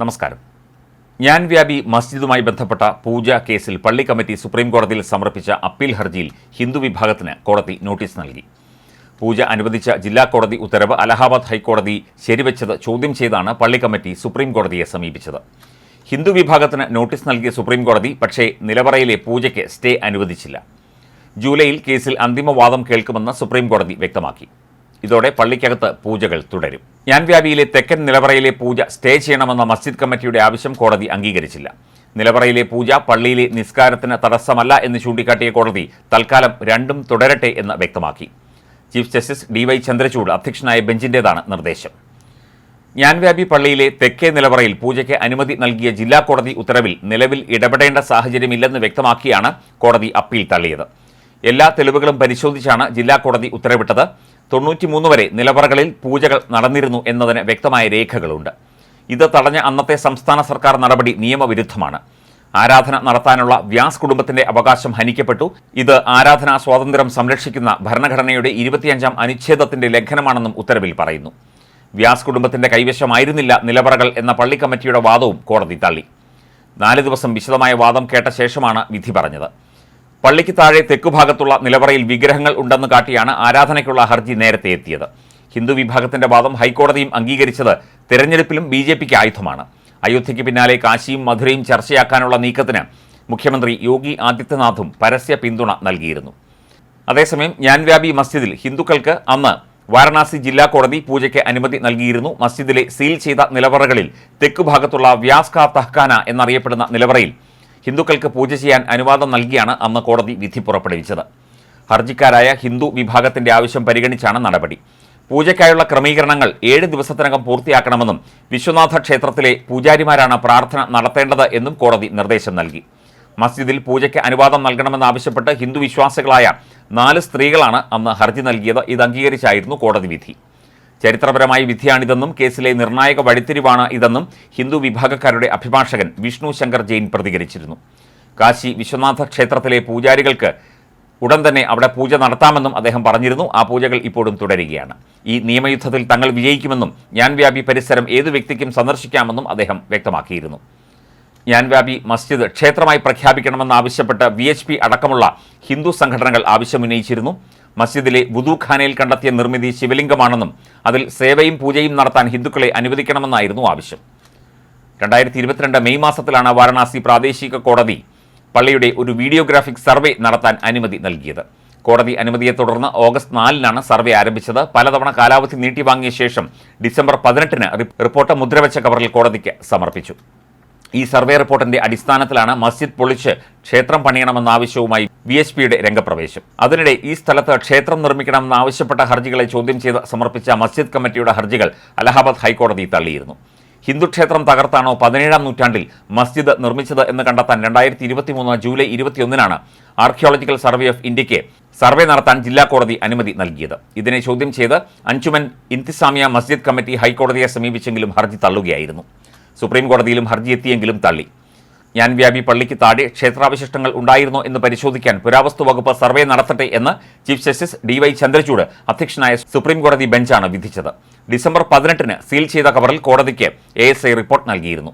നമസ്കാരം. ഞാൻ വ്യാപി മസ്ജിദുമായി ബന്ധപ്പെട്ട പൂജ കേസിൽ പള്ളി കമ്മിറ്റി സുപ്രീം കോടതിയിൽ സമർപ്പിച്ച അപ്പീൽ ഹർജിയിൽ ഹിന്ദു വിഭാഗത്തിന് കോടതി നോട്ടീസ് നൽകി. പൂജ അനുവദിച്ച ജില്ലാ കോടതി ഉത്തരവ് അലഹാബാദ് ഹൈക്കോടതി ശരിവെച്ചത് ചോദ്യം ചെയ്താണ് പള്ളി കമ്മിറ്റി സുപ്രീം കോടതിയെ സമീപിച്ചത്. ഹിന്ദു വിഭാഗത്തിന് നോട്ടീസ് നൽകിയ സുപ്രീം കോടതി പക്ഷേ നിലവറയിലെ പൂജയ്ക്ക് സ്റ്റേ അനുവദിച്ചില്ല. ജൂലൈയിൽ കേസിൽ അന്തിമവാദം കേൾക്കുമെന്ന് സുപ്രീം കോടതി വ്യക്തമാക്കി. ഇതോടെ പള്ളിക്കകത്ത് പൂജകൾ തുടരും. ഞാൻവ്യാപിയിലെ തെക്കൻ നിലവറയിലെ പൂജ സ്റ്റേ ചെയ്യണമെന്ന മസ്ജിദ് കമ്മിറ്റിയുടെ ആവശ്യം കോടതി അംഗീകരിച്ചില്ല. നിലവറയിലെ പൂജ പള്ളിയിലെ നിസ്കാരത്തിന് തടസ്സമല്ല എന്ന് ചൂണ്ടിക്കാട്ടിയ കോടതി തൽക്കാലം രണ്ടും തുടരട്ടെ എന്ന് വ്യക്തമാക്കി. Chief justice D Y Chandrachud അധ്യക്ഷനായ ബെഞ്ചിന്റേതാണ് നിർദ്ദേശം. ഞാൻവ്യാപി പള്ളിയിലെ തെക്കേ നിലവറയിൽ പൂജയ്ക്ക് അനുമതി നൽകിയ ജില്ലാ കോടതി ഉത്തരവിൽ നിലവിൽ ഇടപെടേണ്ട സാഹചര്യമില്ലെന്ന് വ്യക്തമാക്കിയാണ് കോടതി അപ്പീൽ തള്ളിയത്. എല്ലാ തെളിവുകളും പരിശോധിച്ചാണ് ജില്ലാ കോടതി ഉത്തരവിട്ടത്. തൊണ്ണൂറ്റിമൂന്ന് വരെ നിലവറകളിൽ പൂജകൾ നടന്നിരുന്നു എന്നതിന് വ്യക്തമായ രേഖകളുണ്ട്. ഇത് തടഞ്ഞ അന്നത്തെ സംസ്ഥാന സർക്കാർ നടപടി നിയമവിരുദ്ധമാണ്. ആരാധന നടത്താനുള്ള വ്യാസ് കുടുംബത്തിന്റെ അവകാശം ഹനിക്കപ്പെട്ടു. ഇത് ആരാധനാ സ്വാതന്ത്ര്യം സംരക്ഷിക്കുന്ന ഭരണഘടനയുടെ ഇരുപത്തിയഞ്ചാം അനുച്ഛേദത്തിന്റെ ലംഘനമാണെന്നും ഉത്തരവിൽ പറയുന്നു. വ്യാസ് കുടുംബത്തിന്റെ കൈവശമായിരുന്നില്ല നിലവറകൾ എന്ന പള്ളി കമ്മിറ്റിയുടെ വാദവും കോടതി തള്ളി. നാല് ദിവസം വിശദമായ വാദം കേട്ട ശേഷമാണ് വിധി പറഞ്ഞത്. പള്ളിക്ക് താഴെ തെക്കുഭാഗത്തുള്ള നിലവറയിൽ വിഗ്രഹങ്ങൾ ഉണ്ടെന്ന് കാട്ടിയാണ് ആരാധനയ്ക്കുള്ള ഹർജി നേരത്തെ എത്തിയത്. ഹിന്ദു വിഭാഗത്തിന്റെ വാദം ഹൈക്കോടതിയും അംഗീകരിച്ചത് തെരഞ്ഞെടുപ്പിലും ബി ജെ പിക്ക് ആയുധമാണ്. അയോധ്യയ്ക്ക് പിന്നാലെ കാശിയും മധുരയും ചർച്ചയാക്കാനുള്ള നീക്കത്തിന് മുഖ്യമന്ത്രി യോഗി ആദിത്യനാഥും പരസ്യ പിന്തുണ നൽകിയിരുന്നു. അതേസമയം ഞാൻവ്യാപി മസ്ജിദിൽ ഹിന്ദുക്കൾക്ക് അന്ന് വാരണാസി ജില്ലാ കോടതി പൂജയ്ക്ക് അനുമതി നൽകിയിരുന്നു. മസ്ജിദിലെ സീൽ ചെയ്ത നിലവറകളിൽ തെക്കുഭാഗത്തുള്ള വ്യാസ്ക തഹ്ഖാന എന്നറിയപ്പെടുന്ന നിലവറയിൽ ഹിന്ദുക്കൾക്ക് പൂജ ചെയ്യാൻ അനുവാദം നൽകിയാണ് അന്ന് കോടതി വിധി പുറപ്പെടുവിച്ചത്. ഹർജിക്കാരായ ഹിന്ദു വിഭാഗത്തിന്റെ ആവശ്യം പരിഗണിച്ചാണ് നടപടി. പൂജയ്ക്കായുള്ള ക്രമീകരണങ്ങൾ ഏഴ് ദിവസത്തിനകം പൂർത്തിയാക്കണമെന്നും വിശ്വനാഥ ക്ഷേത്രത്തിലെ പൂജാരിമാരാണ് പ്രാർത്ഥന നടത്തേണ്ടത് എന്നും കോടതി നിർദ്ദേശം നൽകി. മസ്ജിദിൽ പൂജയ്ക്ക് അനുവാദം നൽകണമെന്നാവശ്യപ്പെട്ട് ഹിന്ദു വിശ്വാസികളായ നാല് സ്ത്രീകളാണ് അന്ന് ഹർജി നൽകിയത്. ഇത് അംഗീകരിച്ചായിരുന്നു കോടതി വിധി. ചരിത്രപരമായ വിധിയാണിതെന്നും കേസിലെ നിർണായക വഴിത്തിരിവാണ് ഇതെന്നും ഹിന്ദു വിഭാഗക്കാരുടെ അഭിഭാഷകൻ വിഷ്ണു ശങ്കർ ജെയിൻ പ്രതികരിച്ചിരുന്നു. കാശി വിശ്വനാഥ ക്ഷേത്രത്തിലെ പൂജാരികൾക്ക് ഉടൻ തന്നെ അവിടെ പൂജ നടത്താമെന്നും അദ്ദേഹം പറഞ്ഞിരുന്നു. ആ പൂജകൾ ഇപ്പോഴും തുടരുകയാണ്. ഈ നിയമയുദ്ധത്തിൽ തങ്ങൾ വിജയിക്കുമെന്നും ഞാൻ വ്യാപി പരിസരം ഏതു വ്യക്തിക്കും സന്ദർശിക്കാമെന്നും അദ്ദേഹം വ്യക്തമാക്കിയിരുന്നു. ഞാൻവ്യാപി മസ്ജിദ് ക്ഷേത്രമായി പ്രഖ്യാപിക്കണമെന്നാവശ്യപ്പെട്ട് വി എച്ച് പി അടക്കമുള്ള ഹിന്ദു സംഘടനകൾ ആവശ്യമുന്നയിച്ചിരുന്നു. മസ്ജിദിലെ വുദുഖാനയിൽ കണ്ടെത്തിയ നിർമ്മിതി ശിവലിംഗമാണെന്നും അതിൽ സേവയും പൂജയും നടത്താൻ ഹിന്ദുക്കളെ അനുവദിക്കണമെന്നായിരുന്നു ആവശ്യം. രണ്ടായിരത്തി ഇരുപത്തിരണ്ട് മെയ് മാസത്തിലാണ് വാരണാസി പ്രാദേശിക കോടതി പള്ളിയുടെ ഒരു വീഡിയോഗ്രാഫിക് സർവേ നടത്താൻ അനുമതി നൽകിയത്. കോടതി അനുമതിയെ തുടർന്ന് ഓഗസ്റ്റ് നാലിനാണ് സർവേ ആരംഭിച്ചത്. പലതവണ കാലാവധി നീട്ടിവാങ്ങിയ ശേഷം ഡിസംബർ പതിനെട്ടിന് റിപ്പോർട്ട് മുദ്രവെച്ച കവറിൽ കോടതിക്ക് സമർപ്പിച്ചു. ഈ സർവേ റിപ്പോർട്ടിന്റെ അടിസ്ഥാനത്തിലാണ് മസ്ജിദ് പൊളിച്ച് ക്ഷേത്രം പണിയണമെന്ന ആവശ്യവുമായി വി എസ് പിയുടെ രംഗപ്രവേശം. അതിനിടെ ഈ സ്ഥലത്ത് ക്ഷേത്രം നിർമ്മിക്കണമെന്ന് ആവശ്യപ്പെട്ട ഹർജികളെ ചോദ്യം ചെയ്ത് സമർപ്പിച്ച മസ്ജിദ് കമ്മിറ്റിയുടെ ഹർജികൾ അലഹാബാദ് ഹൈക്കോടതി തള്ളിയിരുന്നു. ഹിന്ദു ക്ഷേത്രം തകർത്താണോ പതിനേഴാം നൂറ്റാണ്ടിൽ മസ്ജിദ് നിർമ്മിച്ചത് എന്ന് കണ്ടെത്താൻ രണ്ടായിരത്തി ഇരുപത്തി മൂന്ന് ജൂലൈ ഇരുപത്തിയൊന്നിനാണ് ആർക്കിയോളജിക്കൽ സർവേ ഓഫ് ഇന്ത്യയ്ക്ക് സർവേ നടത്താൻ ജില്ലാ കോടതി അനുമതി നൽകിയത്. ഇതിനെ ചോദ്യം ചെയ്ത് അഞ്ചുമൻ ഇന്തിസാമിയ മസ്ജിദ് കമ്മിറ്റി ഹൈക്കോടതിയെ സമീപിച്ചെങ്കിലും ഹർജി തള്ളുകയായിരുന്നു. സുപ്രീം കോടതിയിലും ഹർജി എത്തിയെങ്കിലും തള്ളി. ഞാൻ വ്യാപി പള്ളിക്ക് താഴെ ക്ഷേത്രാവശിഷ്ടങ്ങൾ ഉണ്ടായിരുന്നോ എന്ന് പരിശോധിക്കാൻ പുരാവസ്തു വകുപ്പ് സർവേ നടത്തട്ടെ എന്ന് chief justice D Y Chandrachud അധ്യക്ഷനായ സുപ്രീം കോടതി ബെഞ്ചാണ് വിധിച്ചത്. ഡിസംബർ പതിനെട്ടിന് സീൽ ചെയ്ത കവറിൽ കോടതിക്ക് എ എസ് ഐ റിപ്പോർട്ട് നൽകിയിരുന്നു.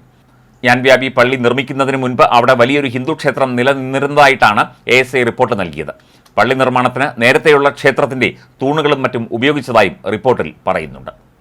ഞാൻ വ്യാപി പള്ളി നിർമ്മിക്കുന്നതിന് മുൻപ് അവിടെ വലിയൊരു ഹിന്ദു ക്ഷേത്രം നിലനിന്നിരുന്നതായിട്ടാണ് എ എസ് ഐ റിപ്പോർട്ട് നൽകിയത്. പള്ളി നിർമ്മാണത്തിന് നേരത്തെയുള്ള ക്ഷേത്രത്തിന്റെ തൂണുകളും മറ്റും ഉപയോഗിച്ചതായും റിപ്പോർട്ടിൽ പറയുന്നുണ്ട്.